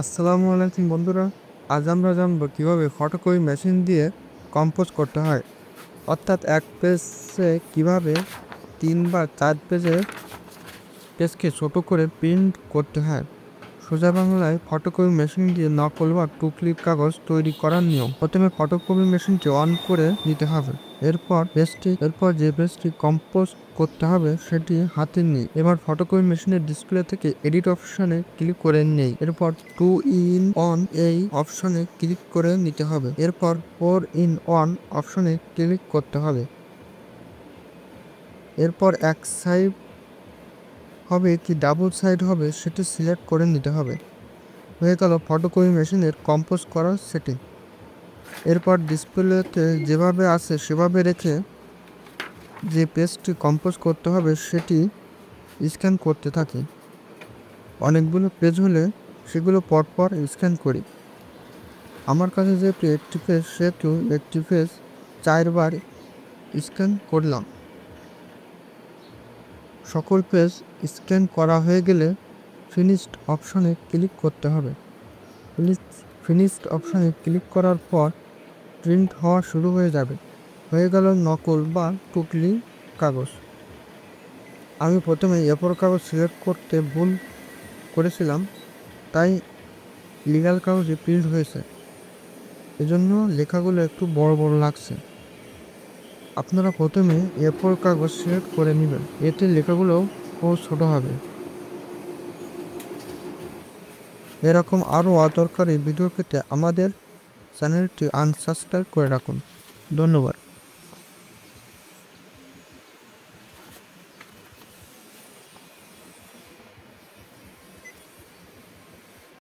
আসসালামু আলাইকুম বন্ধুরা। আজ আমরা জানব কীভাবে ফটোকপি মেশিন দিয়ে কম্পোজ করতে হয়। অর্থাৎ এক পেজে কীভাবে তিন বা চার পেজে পেজকে ছোটো করে প্রিন্ট করতে হয়। সোজা বাংলায় ফটোকপি মেশিন দিয়ে নকল বা টুকলিপ কাগজ তৈরি করার নিয়ম। প্রথমে ফটোকপি মেশিনটি অন করে নিতে হবে। এরপর পেজটি এরপর যে পেজটি কম্পোজ করতে হবে সেটি হাতে নিই এবার ফটোকপি মেশিনের ডিসপ্লে থেকে এডিট অপশনে ক্লিক করে নেই। এরপর টু ইন অন এই অপশনে ক্লিক করে নিতে হবে। এরপর ফোর ইন অন অপশনে ক্লিক করতে হবে। এরপর এক সাইড হবে, কি ডাবল সাইড হবে সেটি সিলেক্ট করে নিতে হবে। হয়ে গেল ফটোকপি মেশিনের কম্পোজ করার সেটিং এরপর ডিসপ্লেতে যেভাবে আছে সেভাবে রেখে যে পেজটি কম্পোজ করতে হবে সেটি স্ক্যান করতে থাকি। অনেকগুলো পেজ হলে সেগুলো পরপর স্ক্যান করি। আমার কাছে যেহেতু একটি পেজ সেহেতু একটি পেজ চারবার স্ক্যান করলাম। সকল পেজ স্ক্যান করা হয়ে গেলে ফিনিশড অপশনে ক্লিক করতে হবে। ফিনিশড অপশনে ক্লিক করার পর প্রিন্ট হওয়া শুরু হয়ে যাবে। হয়ে গেল নকল বা টুকলি কাগজ। আমি প্রথমে এপর কাগজ সিলেক্ট করতে ভুল করেছিলাম, তাই লিগাল কাগজে প্রিন্ট হয়েছে। এজন্য লেখাগুলো একটু বড় বড় লাগছে। আপনারা প্রথমে এরপর কাগজ সিলেক্ট করে নেবেন। এতে লেখাগুলো ও ছোট হবে। এরকম আরও অদরকারি ভিডিও পেতে আমাদের চ্যানেলটি আনসাবস্ক্রাইব করে রাখুন। ধন্যবাদ।